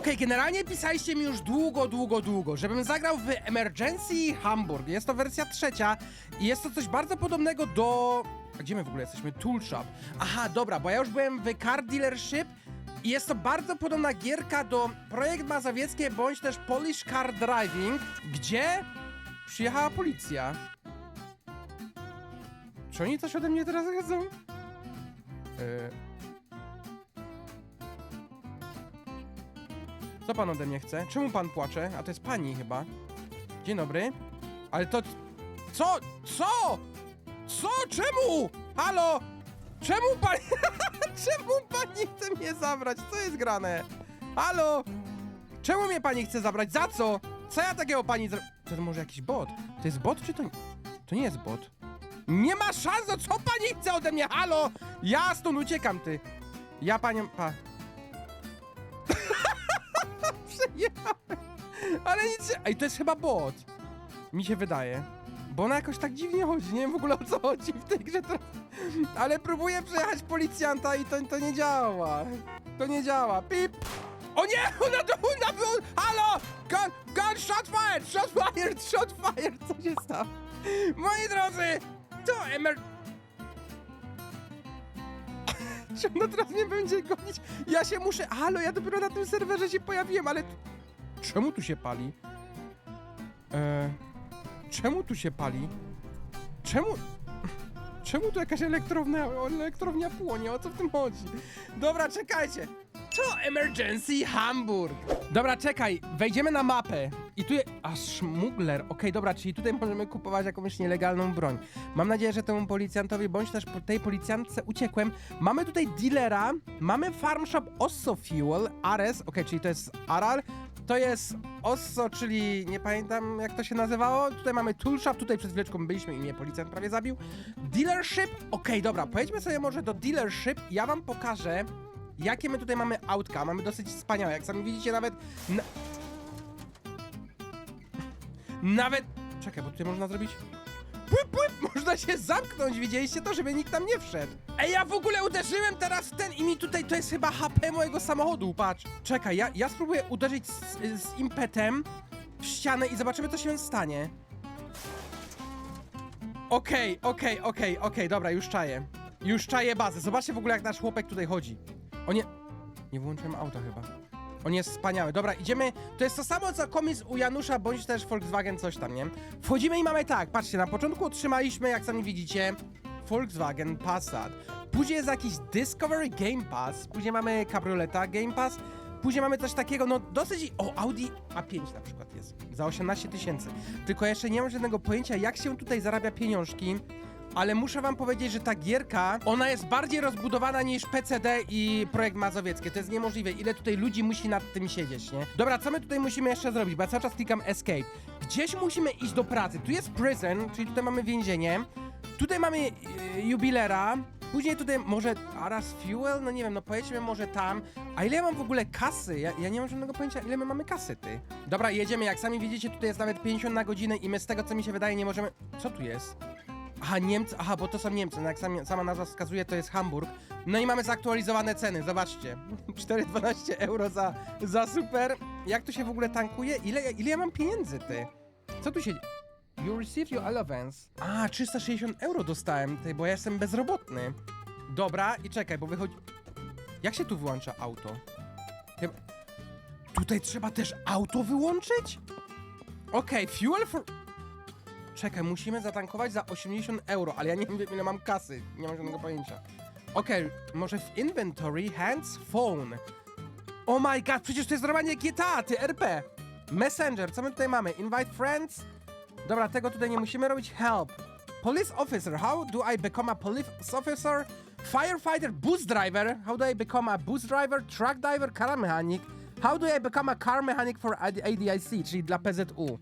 Okej, generalnie pisaliście mi już długo, długo, długo, żebym zagrał w Emergency Hamburg. Jest to wersja trzecia i jest to coś bardzo podobnego do... Gdzie my w ogóle jesteśmy? Tool Shop. Aha, dobra, bo ja już byłem w Car Dealership i jest to bardzo podobna gierka do Projekt Mazowieckie bądź też Polish Car Driving, gdzie przyjechała policja. Czy oni coś ode mnie teraz chcą? Yy... Co pan ode mnie chce? Czemu pan płacze? A to jest pani chyba. Dzień dobry. Ale to... Co? Co? Co? Czemu? Halo? Czemu pani... Czemu pani chce mnie zabrać? Co jest grane? Halo? Czemu mnie pani chce zabrać? Za co? Co ja takiego pani zro... To, może jakiś bot? To jest bot czy to... To nie jest bot. Nie ma szans, no co pani chce ode mnie? Halo? Ja stąd uciekam, ty. Ja panią... Pa... Ale nic się... Ej, to jest chyba bot. Mi się wydaje. Bo ona jakoś tak dziwnie chodzi. Nie wiem w ogóle o co chodzi w tej grze teraz. Ale próbuję przejechać policjanta i to, to nie działa. To nie działa. Pip! O nie! Ona do ona było... Halo! Gun, gun, shot fired! Shot fired! Shot fired! Co się stało? Moi drodzy! To emer... Czy ona teraz mnie będzie gonić? Ja się muszę... Halo, ja dopiero na tym serwerze się pojawiłem, ale... Czemu tu się pali? Eee... Czemu tu się pali? Czemu... Czemu tu jakaś elektrownia, elektrownia płonie? O co w tym chodzi? Dobra, czekajcie. To Emergency Hamburg. Dobra, czekaj, wejdziemy na mapę. I tu jest... A, szmugler. Okej, dobra, czyli tutaj możemy kupować jakąś nielegalną broń. Mam nadzieję, że temu policjantowi, bądź też tej policjantce uciekłem. Mamy tutaj dealera, mamy farm shop Osso Fuel, Ares, okej, czyli to jest Aral. To jest Osso, czyli nie pamiętam jak to się nazywało. Tutaj mamy Tool tutaj przed chwileczką byliśmy i mnie policjant prawie zabił. Dealership, okej, dobra, pojedźmy sobie może do dealership. Ja wam pokażę, jakie my tutaj mamy autka. Mamy dosyć wspaniałe, jak sami widzicie nawet... Na... Nawet... Czekaj, bo tutaj można zrobić... Płyp, płyp, można się zamknąć, widzieliście to, żeby nikt tam nie wszedł. Ej, ja w ogóle uderzyłem teraz w ten i mi tutaj, to jest chyba HP mojego samochodu, patrz. Czekaj, ja, ja spróbuję uderzyć z, z impetem w ścianę i zobaczymy, co się stanie. Okej, okej, okej, okej, dobra, już czaję. Już czaję bazę. Zobaczcie w ogóle, jak nasz chłopek tutaj chodzi. O nie... Nie włączyłem auta chyba. On jest wspaniały. Dobra, idziemy. To jest to samo co komis u Janusza, bądź też Volkswagen, coś tam, nie? Wchodzimy i mamy tak, patrzcie, na początku otrzymaliśmy, jak sami widzicie, Volkswagen Passat. Później jest jakiś Discovery Game Pass. Później mamy Cabrioleta Game Pass. Później mamy coś takiego, no dosyć... O, Audi A5 na przykład jest. Za 18 tysięcy. Tylko jeszcze nie mam żadnego pojęcia, jak się tutaj zarabia pieniążki. Ale muszę wam powiedzieć, że ta gierka, ona jest bardziej rozbudowana niż PCD i Projekt Mazowieckie. To jest niemożliwe. Ile tutaj ludzi musi nad tym siedzieć, nie? Dobra, co my tutaj musimy jeszcze zrobić? Bo ja cały czas klikam Escape. Gdzieś musimy iść do pracy. Tu jest prison, czyli tutaj mamy więzienie. Tutaj mamy yy, jubilera. Później tutaj może Aras Fuel? No nie wiem, no pojedźmy może tam. A ile ja mam w ogóle kasy? Ja, ja nie mam żadnego pojęcia, ile my mamy kasy, ty. Dobra, jedziemy. Jak sami widzicie, tutaj jest nawet 50 na godzinę i my z tego, co mi się wydaje, nie możemy... Co tu jest? Aha, Niemcy, aha, bo to są Niemcy, no jak sam, sama nazwa wskazuje, to jest Hamburg. No i mamy zaktualizowane ceny, zobaczcie. 4,12 euro za, za super. Jak tu się w ogóle tankuje? Ile, ile ja mam pieniędzy, ty? Co tu się... You received your allowance. A, 360 euro dostałem, ty, bo ja jestem bezrobotny. Dobra, i czekaj, bo wychodzi... Jak się tu wyłącza auto? Chyba... Tutaj trzeba też auto wyłączyć? Okej, fuel for... Czekaj, musimy zatankować za 80 euro, ale ja nie wiem ile mam kasy. Nie mam żadnego pojęcia. Okej, może w inventory hands phone. Oh my god, przecież to jest normalnie GTA, ty RP. Messenger, co my tutaj mamy? Invite friends? Dobra, tego tutaj nie musimy robić. Help. Police officer, how do I become a police officer? Firefighter, bus driver, how do I become a bus driver? Truck driver, car mechanic. How do I become a car mechanic for AD- ADIC, czyli dla PZU?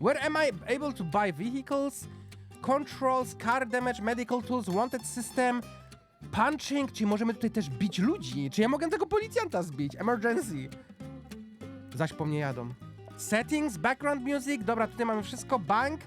Where am I able to buy vehicles? Controls, car damage, medical tools, wanted system, punching, czy możemy tutaj też bić ludzi? Czy ja mogę tego policjanta zbić? Emergency. Zaś po mnie jadą. Settings, background music, dobra, tutaj mamy wszystko. Bank.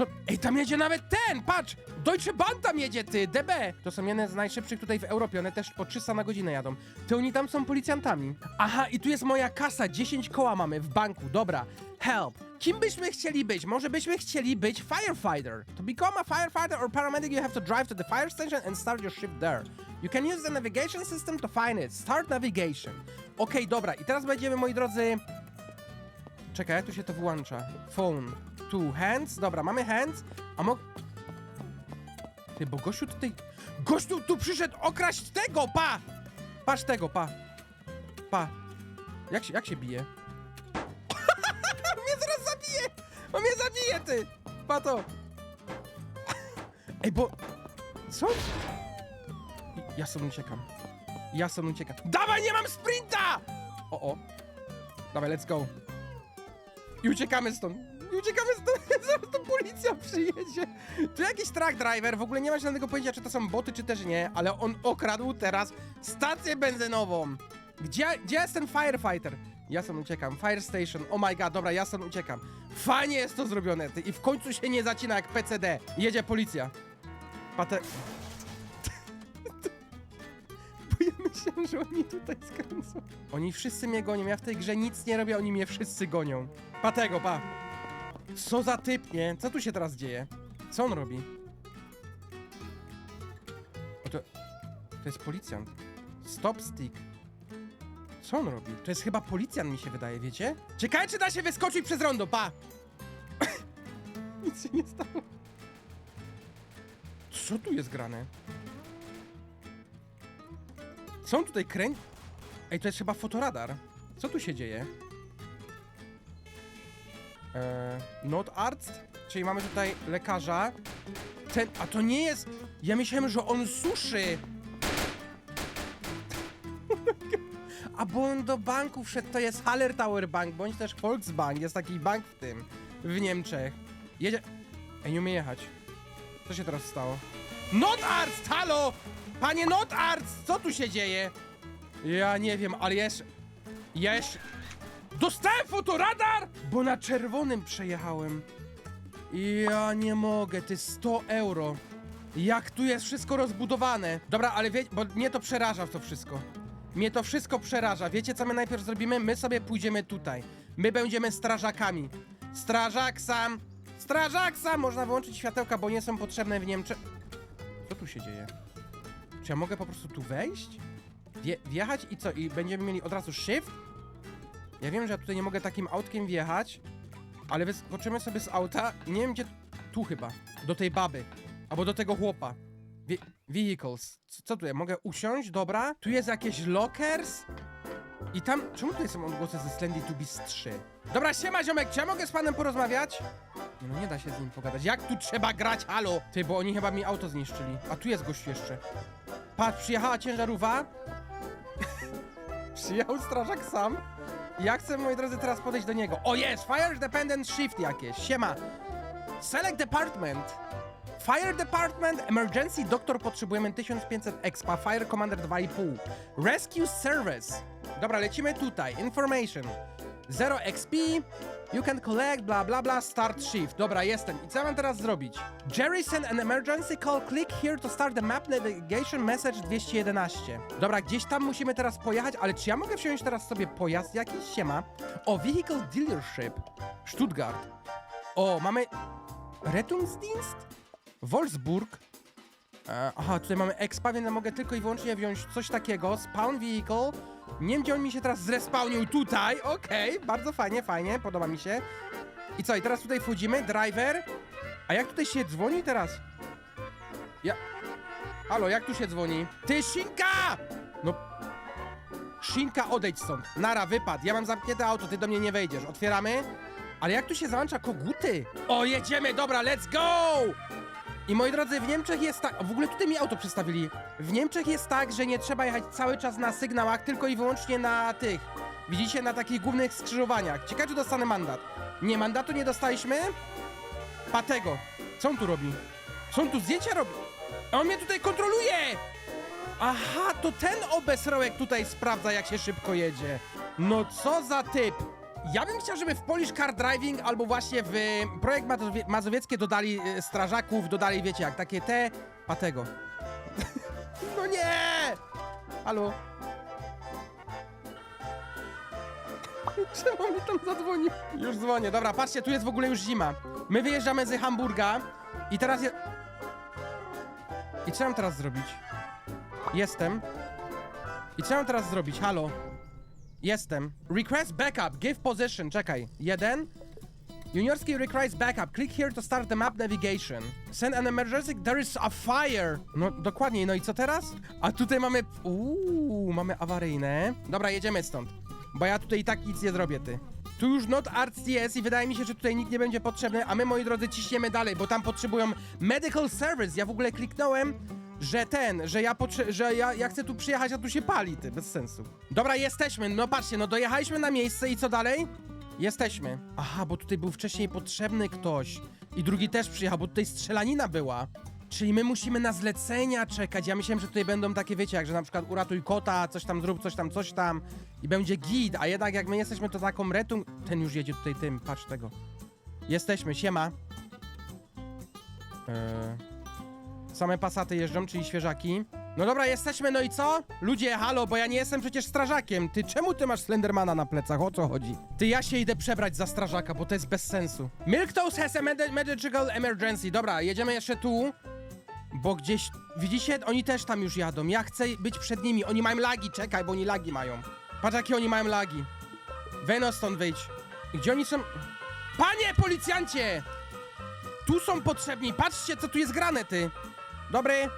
To, ej, tam jedzie nawet ten, patrz! Deutsche Bahn tam jedzie, ty, DB! To są jedne z najszybszych tutaj w Europie, one też po 300 na godzinę jadą. Ty oni tam są policjantami. Aha, i tu jest moja kasa, 10 koła mamy w banku, dobra. Help. Kim byśmy chcieli być? Może byśmy chcieli być firefighter. To become a firefighter or paramedic, you have to drive to the fire station and start your shift there. You can use the navigation system to find it. Start navigation. Okej, dobra, i teraz będziemy, moi drodzy... Czekaj, tu się to wyłącza? Phone. Tu, hands. Dobra, mamy hands. A mo... Ty, bo gościu tutaj... Gościu tu przyszedł okraść tego, pa! Patrz tego, pa. Pa. Jak się, jak się bije? Mnie zaraz zabije! On mnie zabije, ty! Pa to! Ej, bo... Co? Ja sobie uciekam. Ja sobie uciekam. Dawaj, nie mam sprinta! O, o. Dawaj, let's go. I uciekamy stąd. I uciekamy stąd. Zaraz to policja przyjedzie. Tu jakiś truck driver, w ogóle nie ma żadnego pojęcia, czy to są boty, czy też nie, ale on okradł teraz stację benzynową. Gdzie, gdzie jest ten firefighter? Ja stąd uciekam. Fire station. Oh my god, dobra, ja stąd uciekam. Fajnie jest to zrobione. Ty. I w końcu się nie zacina jak PCD. Jedzie policja. Pate... Bo ja myślałem, że oni tutaj skręcą. Oni wszyscy mnie gonią, ja w tej grze nic nie robię, oni mnie wszyscy gonią. Pa tego, pa. Co za typ, nie? Co tu się teraz dzieje? Co on robi? O to... To jest policjant. Stop stick. Co on robi? To jest chyba policjant mi się wydaje, wiecie? Ciekawe, czy da się wyskoczyć przez rondo, pa! Nic się nie stało. Co tu jest grane? Co on tutaj kręci? Ej, to jest chyba fotoradar. Co tu się dzieje? Eee, not? Czyli mamy tutaj lekarza. Ten, a to nie jest... Ja myślałem, że on suszy. A bo on do banku wszedł, to jest Haller Tower Bank, bądź też Volksbank, jest taki bank w tym, w Niemczech. Jedzie... Ej, nie umie jechać. Co się teraz stało? Not Arts, halo! Panie Not co tu się dzieje? Ja nie wiem, ale jeszcze... Jeszcze... Dostałem fotoradar! Bo na czerwonym przejechałem. Ja nie mogę, ty 100 euro. Jak tu jest wszystko rozbudowane. Dobra, ale wie, bo mnie to przeraża to wszystko. Mnie to wszystko przeraża. Wiecie, co my najpierw zrobimy? My sobie pójdziemy tutaj. My będziemy strażakami. Strażak sam. Strażak sam! Można wyłączyć światełka, bo nie są potrzebne w Niemczech. Co tu się dzieje? Czy ja mogę po prostu tu wejść? Wje wjechać i co? I będziemy mieli od razu shift? Ja wiem, że ja tutaj nie mogę takim autkiem wjechać, ale wyskoczymy sobie z auta i nie wiem gdzie... Tu chyba. Do tej baby. Albo do tego chłopa. Vehicles. Co, co tutaj? Mogę usiąść? Dobra. Tu jest jakieś lockers. I tam... Czemu tutaj są odgłosy ze Slendy to Beast 3? Dobra, siema ziomek, czy ja mogę z panem porozmawiać? No, nie da się z nim pogadać. Jak tu trzeba grać? Halo! Ty, bo oni chyba mi auto zniszczyli. A tu jest gość jeszcze. Patrz, przyjechała ciężarówka. Przyjechał strażak sam. Ja chcę, moi drodzy, teraz podejść do niego. O jest! Fire Dependent Shift jakieś. Siema. Select Department. Fire Department, Emergency Doctor potrzebujemy 1500 expa, Fire Commander 2,5. Rescue Service. Dobra, lecimy tutaj. Information. 0 XP. You can collect, bla bla bla, start shift. Dobra, jestem. I co mam teraz zrobić? Jerry sent an emergency call. Click here to start the map navigation message 211. Dobra, gdzieś tam musimy teraz pojechać, ale czy ja mogę wziąć teraz sobie pojazd jakiś? Siema. O, Vehicle Dealership. Stuttgart. O, mamy... Rettungsdienst? Wolfsburg. E, aha, tutaj mamy expa, więc mogę tylko i wyłącznie wziąć coś takiego. Spawn vehicle. Nie wiem, gdzie on mi się teraz zrespawnił. Tutaj, okej. Bardzo fajnie, fajnie, podoba mi się. I co, i teraz tutaj wchodzimy. Driver. A jak tutaj się dzwoni teraz? Ja... Halo, jak tu się dzwoni? Ty, Szinka! No... Szinka, odejdź stąd. Nara, wypad. Ja mam zamknięte auto, ty do mnie nie wejdziesz. Otwieramy. Ale jak tu się załącza koguty? O, jedziemy, dobra, let's go! I moi drodzy, w Niemczech jest tak. W ogóle tutaj mi auto przestawili. W Niemczech jest tak, że nie trzeba jechać cały czas na sygnałach, tylko i wyłącznie na tych. Widzicie, na takich głównych skrzyżowaniach. Ciekawe, czy dostanę mandat. Nie, mandatu nie dostaliśmy. Patego. Co on tu robi? Co on tu zdjęcia robi? On mnie tutaj kontroluje! Aha, to ten obesrołek tutaj sprawdza, jak się szybko jedzie. No co za typ! Ja bym chciał, żeby w Polish Car Driving albo właśnie w y, projekt Mazowie Mazowieckie dodali y, strażaków, dodali, wiecie, jak takie te... Patego. no nie! Halo? Czemu mi tam zadzwonił? Już dzwonię. Dobra, patrzcie, tu jest w ogóle już zima. My wyjeżdżamy z Hamburga i teraz je... I co mam teraz zrobić? Jestem. I co mam teraz zrobić? Halo? Jestem. Request backup. Give position. Czekaj. Jeden. Juniorski requires backup. Click here to start the map navigation. Send an emergency. There is a fire. No dokładnie. No i co teraz? A tutaj mamy... Uuu, mamy awaryjne. Dobra, jedziemy stąd. Bo ja tutaj i tak nic nie zrobię, ty. Tu już not RCS i wydaje mi się, że tutaj nikt nie będzie potrzebny, a my, moi drodzy, ciśniemy dalej, bo tam potrzebują medical service. Ja w ogóle kliknąłem, że ten, że ja że ja, ja chcę tu przyjechać, a tu się pali, ty, bez sensu. Dobra, jesteśmy, no patrzcie, no dojechaliśmy na miejsce i co dalej? Jesteśmy. Aha, bo tutaj był wcześniej potrzebny ktoś. I drugi też przyjechał, bo tutaj strzelanina była. Czyli my musimy na zlecenia czekać. Ja myślałem, że tutaj będą takie, wiecie, jak że na przykład uratuj kota, coś tam zrób, coś tam, coś tam i będzie git, a jednak jak my jesteśmy, to taką retun... Ten już jedzie tutaj tym, patrz tego. Jesteśmy, siema. Eee, same pasaty jeżdżą, czyli świeżaki. No dobra, jesteśmy, no i co? Ludzie, halo, bo ja nie jestem przecież strażakiem. Ty, czemu ty masz Slendermana na plecach? O co chodzi? Ty, ja się idę przebrać za strażaka, bo to jest bez sensu. Milk Toast has a med- emergency. Dobra, jedziemy jeszcze tu. Bo gdzieś, widzicie, oni też tam już jadą. Ja chcę być przed nimi. Oni mają lagi, czekaj, bo oni lagi mają. Patrz, jakie oni mają lagi. Weno stąd wyjdź. Gdzie oni są? Panie policjancie! Tu są potrzebni. Patrzcie, co tu jest grane, ty. Dobry.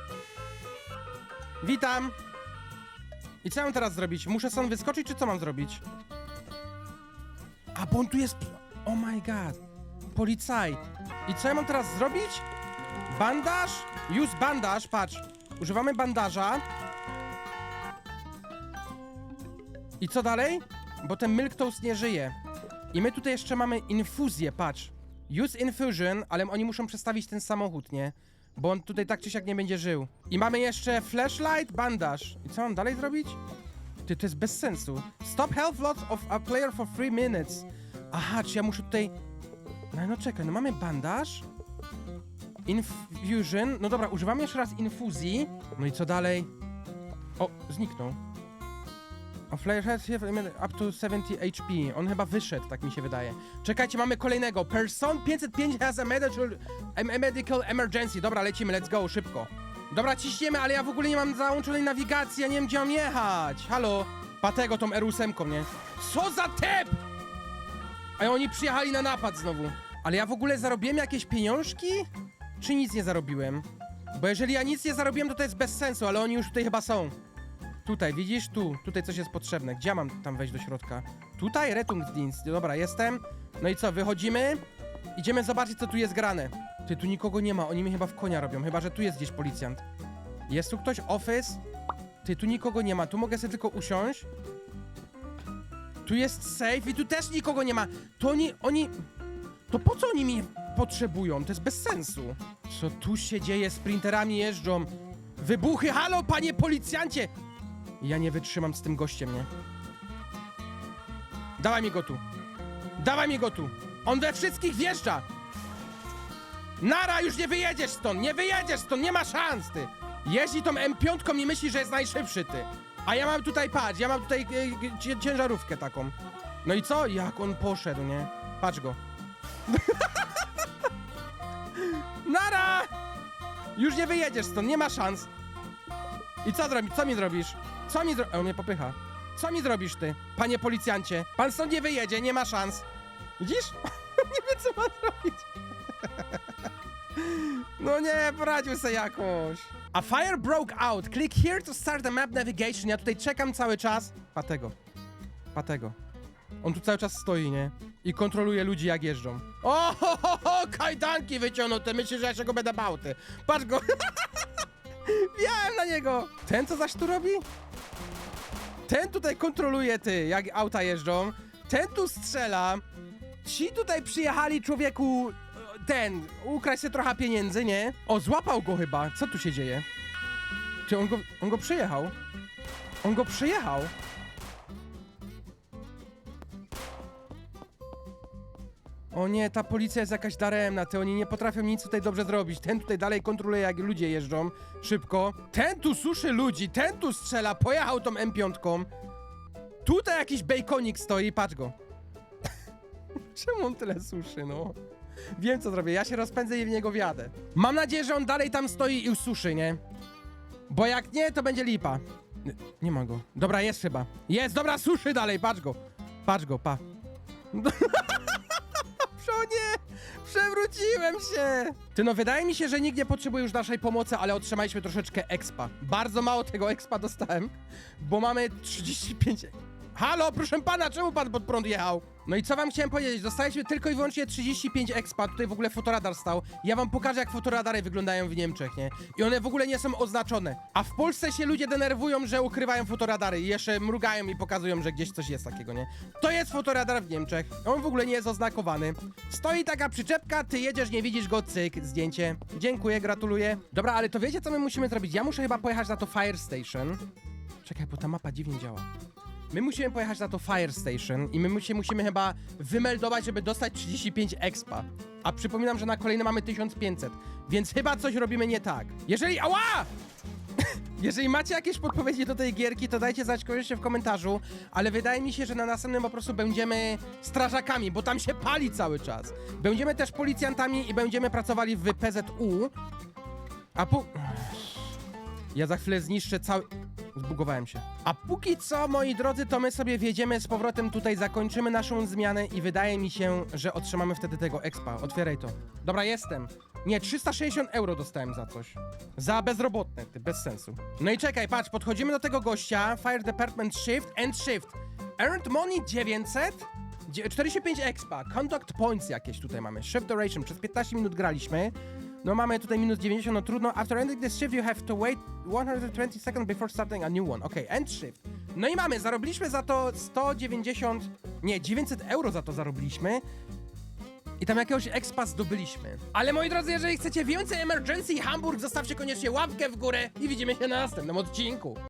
Witam. I co mam teraz zrobić? Muszę stąd wyskoczyć, czy co mam zrobić? A, bo on tu jest... Oh my god. Policaj. I co ja mam teraz zrobić? Bandaż? Use bandaż, patrz. Używamy bandaża. I co dalej? Bo ten Milk Toast nie żyje. I my tutaj jeszcze mamy infuzję, patrz. Use infusion, ale oni muszą przestawić ten samochód, nie? Bo on tutaj tak czy siak nie będzie żył. I mamy jeszcze flashlight, bandaż. I co mam dalej zrobić? Ty, to jest bez sensu. Stop health loss of a player for 3 minutes. Aha, czy ja muszę tutaj... No, no czekaj, no mamy bandaż. Infusion. No dobra, używamy jeszcze raz infuzji. No i co dalej? O, zniknął. A Flare has here up to 70 HP. On chyba wyszedł, tak mi się wydaje. Czekajcie, mamy kolejnego. Person 505 has a medical, a medical emergency. Dobra, lecimy, let's go, szybko. Dobra, ciśniemy, ale ja w ogóle nie mam załączonej nawigacji, ja nie wiem gdzie mam jechać. Halo? Patego tą R8, nie? Co za tep! A oni przyjechali na napad znowu. Ale ja w ogóle zarobiłem jakieś pieniążki? Czy nic nie zarobiłem? Bo jeżeli ja nic nie zarobiłem, to to jest bez sensu, ale oni już tutaj chyba są. Tutaj, widzisz? Tu. Tutaj coś jest potrzebne. Gdzie mam tam wejść do środka? Tutaj? Rettungsdienst. Dobra, jestem. No i co, wychodzimy? Idziemy zobaczyć, co tu jest grane. Ty, tu nikogo nie ma. Oni mnie chyba w konia robią. Chyba, że tu jest gdzieś policjant. Jest tu ktoś? Office? Ty, tu nikogo nie ma. Tu mogę sobie tylko usiąść. Tu jest safe i tu też nikogo nie ma. To oni, oni... To po co oni mnie potrzebują? To jest bez sensu. Co tu się dzieje? Sprinterami jeżdżą. Wybuchy! Halo, panie policjancie! Ja nie wytrzymam z tym gościem, nie? Dawaj mi go tu. Dawaj mi go tu. On we wszystkich wjeżdża. Nara, już nie wyjedziesz stąd. Nie wyjedziesz stąd. Nie ma szans, ty. Jeździ tą M5 i myśli, że jest najszybszy, ty. A ja mam tutaj, patrz, ja mam tutaj e, e, ciężarówkę taką. No i co? Jak on poszedł, nie? Patrz go. Nara! Już nie wyjedziesz stąd, nie ma szans. I co? Co mi zrobisz? Co mi zrobisz? On mnie popycha. Co mi zrobisz ty, panie policjancie? Pan stąd nie wyjedzie, nie ma szans. Widzisz? nie wie, co ma zrobić. no nie, poradził sobie jakoś. A fire broke out. Click here to start the map navigation. Ja tutaj czekam cały czas. Patego. Patego. On tu cały czas stoi, nie? I kontroluje ludzi, jak jeżdżą. O, ho, ho, ho, kajdanki myślisz, że ja się go będę bał, ty. Patrz go. Wjechałem na niego! Ten co zaś tu robi? Ten tutaj kontroluje ty, jak auta jeżdżą. Ten tu strzela. Ci tutaj przyjechali człowieku. Ten, ukraść sobie trochę pieniędzy, nie? O, złapał go chyba. Co tu się dzieje? Czy on go, on go przyjechał? On go przyjechał. O nie, ta policja jest jakaś daremna, ty oni nie potrafią nic tutaj dobrze zrobić. Ten tutaj dalej kontroluje, jak ludzie jeżdżą szybko. Ten tu suszy ludzi, ten tu strzela, pojechał tą M5. Tutaj jakiś bejkonik stoi, patrz go. Czemu on tyle suszy, no? Wiem, co zrobię, ja się rozpędzę i w niego wjadę. Mam nadzieję, że on dalej tam stoi i suszy, nie? Bo jak nie, to będzie lipa. Nie, nie ma go. Dobra, jest chyba. Jest, dobra, suszy dalej, patrz go. Patrz go, pa. Nie! Przewróciłem się! Ty no, wydaje mi się, że nikt nie potrzebuje już naszej pomocy, ale otrzymaliśmy troszeczkę expa. Bardzo mało tego expa dostałem, bo mamy 35... Halo, proszę pana, czemu pan pod prąd jechał? No i co wam chciałem powiedzieć, dostaliśmy tylko i wyłącznie 35 expa, tutaj w ogóle fotoradar stał. Ja wam pokażę, jak fotoradary wyglądają w Niemczech, nie? I one w ogóle nie są oznaczone. A w Polsce się ludzie denerwują, że ukrywają fotoradary i jeszcze mrugają i pokazują, że gdzieś coś jest takiego, nie? To jest fotoradar w Niemczech, on w ogóle nie jest oznakowany. Stoi taka przyczepka, ty jedziesz, nie widzisz go, cyk, zdjęcie. Dziękuję, gratuluję. Dobra, ale to wiecie, co my musimy zrobić? Ja muszę chyba pojechać na to Fire Station. Czekaj, bo ta mapa dziwnie działa. My musimy pojechać na to Fire Station i my mu- się musimy chyba wymeldować, żeby dostać 35 expa. A przypominam, że na kolejny mamy 1500, więc chyba coś robimy nie tak. Jeżeli... Ała! Jeżeli macie jakieś podpowiedzi do tej gierki, to dajcie znać koniecznie w komentarzu, ale wydaje mi się, że na następnym po prostu będziemy strażakami, bo tam się pali cały czas. Będziemy też policjantami i będziemy pracowali w PZU. A pu... Ja za chwilę zniszczę cały... Zbugowałem się. A póki co, moi drodzy, to my sobie wjedziemy z powrotem tutaj, zakończymy naszą zmianę i wydaje mi się, że otrzymamy wtedy tego expa. Otwieraj to. Dobra, jestem. Nie, 360 euro dostałem za coś. Za bezrobotne, ty, bez sensu. No i czekaj, patrz, podchodzimy do tego gościa, Fire Department Shift and Shift. Earned money 900? Dzie- 45 expa, conduct points jakieś tutaj mamy, shift duration, przez 15 minut graliśmy. No mamy tutaj minus 90, no trudno. After ending this shift you have to wait 120 seconds before starting a new one. Okej, end shift. No i mamy, zarobiliśmy za to 190, nie, 900 euro za to zarobiliśmy. I tam jakiegoś expa zdobyliśmy. Ale moi drodzy, jeżeli chcecie więcej Emergency Hamburg, zostawcie koniecznie łapkę w górę i widzimy się na następnym odcinku.